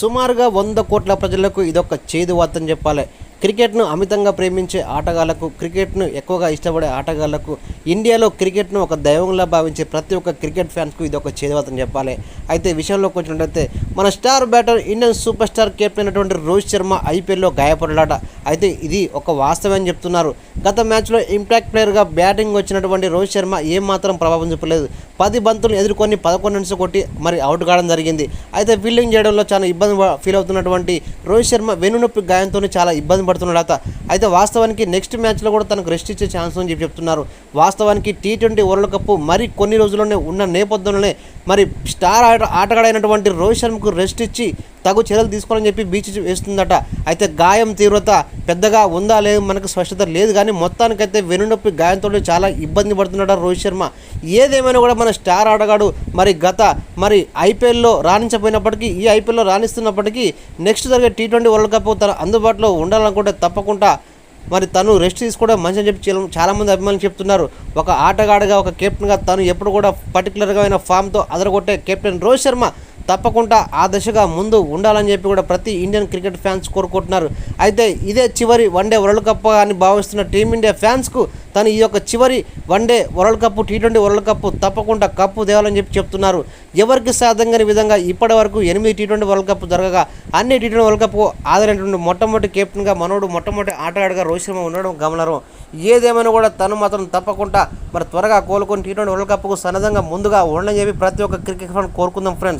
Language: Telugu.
సుమారుగా వంద కోట్ల ప్రజలకు ఇదొక చేదు వార్తని చెప్పాలి. క్రికెట్ను అమితంగా ప్రేమించే ఆటగాళ్ళకు క్రికెట్ను ఎక్కువగా ఇష్టపడే ఆటగాళ్ళకు ఇండియాలో క్రికెట్ను ఒక దైవంలా భావించే ప్రతి ఒక్క క్రికెట్ ఫ్యాన్స్కు ఇది ఒక చేదువాత చెప్పాలి. అయితే విషయంలోకి వచ్చినట్టయితే మన star batter Indian super star captain అయినటువంటి రోహిత్ శర్మ ఐపీఎల్లో గాయపడ్డాట. అయితే ఇది ఒక వాస్తవం అని చెప్తున్నారు. గత మ్యాచ్లో ఇంపాక్ట్ ప్లేయర్గా బ్యాటింగ్ వచ్చినటువంటి రోహిత్ శర్మ ఏమాత్రం ప్రభావం చూపలేదు. పది బంతులు ఎదుర్కొని పదకొండు రన్స్ కొట్టి మరి అవుట్ కావడం జరిగింది. అయితే ఫీల్డింగ్ చేయడంలో చాలా ఇబ్బంది ఫీల్ అవుతున్నటువంటి రోహిత్ శర్మ వెన్నునొప్పి గాయంతో చాలా ఇబ్బంది పడుతున్నాడు అయితే వాస్తవానికి నెక్స్ట్ మ్యాచ్లో కూడా తనకు రెస్ట్ ఇచ్చే ఛాన్స్ అని చెప్పి చెప్తున్నారు. వాస్తవానికి టీ ట్వంటీ వరల్డ్ కప్ మరి కొన్ని రోజుల్లోనే ఉన్న నేపథ్యంలోనే మరి స్టార్ ఆట ఆటగాడైనటువంటి రోహిత్ శర్మకు రెస్ట్ ఇచ్చి తగు చర్యలు తీసుకోవాలని చెప్పి బీచ్ వేస్తుందట. అయితే గాయం తీవ్రత పెద్దగా ఉందా లేదు మనకు స్పష్టత లేదు కానీ మొత్తానికైతే వెనునొప్పి గాయంతో చాలా ఇబ్బంది పడుతున్నాడు రోహిత్ శర్మ. ఏదేమైనా కూడా మన స్టార్ ఆటగాడు మరి గత మరి ఐపీఎల్లో రాణించకపోయినప్పటికీ ఈ ఐపీఎల్లో రాణిస్తున్నప్పటికీ నెక్స్ట్ జరిగే టీ ట్వంటీ వరల్డ్ కప్ తన అందుబాటులో ఉండాలనుకుంటే తప్పకుండా మరి తను రెస్ట్ తీసుకోవడం మంచిని చెప్పి చాలా- చాలామంది అభిమానులు చెప్తున్నారు. ఒక ఆటగాడిగా ఒక కెప్టెన్గా తను ఎప్పుడు కూడా పర్టికులర్గా అయిన ఫామ్తో అదరగొట్టే కెప్టెన్ రోహిత్ శర్మ తప్పకుండా ఆ దశగా ముందు ఉండాలని చెప్పి కూడా ప్రతి ఇండియన్ క్రికెట్ ఫ్యాన్స్ కోరుకుంటున్నారు. అయితే ఇదే చివరి వన్డే వరల్డ్ కప్ అని భావిస్తున్న టీమిండియా ఫ్యాన్స్కు తను ఈ యొక్క చివరి one day world cup T twenty world cup తప్పకుండా కప్పు తేవాలని చెప్పి చెప్తున్నారు. ఎవరికి సాధ్యం విధంగా ఇప్పటి వరకు ఎనిమిది టీ ట్వంటీ వరల్డ్ కప్ జరగగా అన్ని టీ ట్వంటీ వరల్డ్ కప్కు ఆదరైనటువంటి మొట్టమొదటి కెప్టెన్గా మనోడు మొట్టమొదటి ఆటగాడిగా రోహిత్ శర్మ ఉండడం గమనరం ఏదేమైనా కూడా తను మాత్రం తప్పకుండా మరి త్వరగా కోలుకొని టీ ట్వంటీ వరల్డ్ కప్కు సన్నద్ధంగా ముందుగా ఉండని చెప్పి ప్రతి ఒక్క క్రికెట్ ఫ్యాన్ కోరుకుందాం ఫ్రెండ్స్.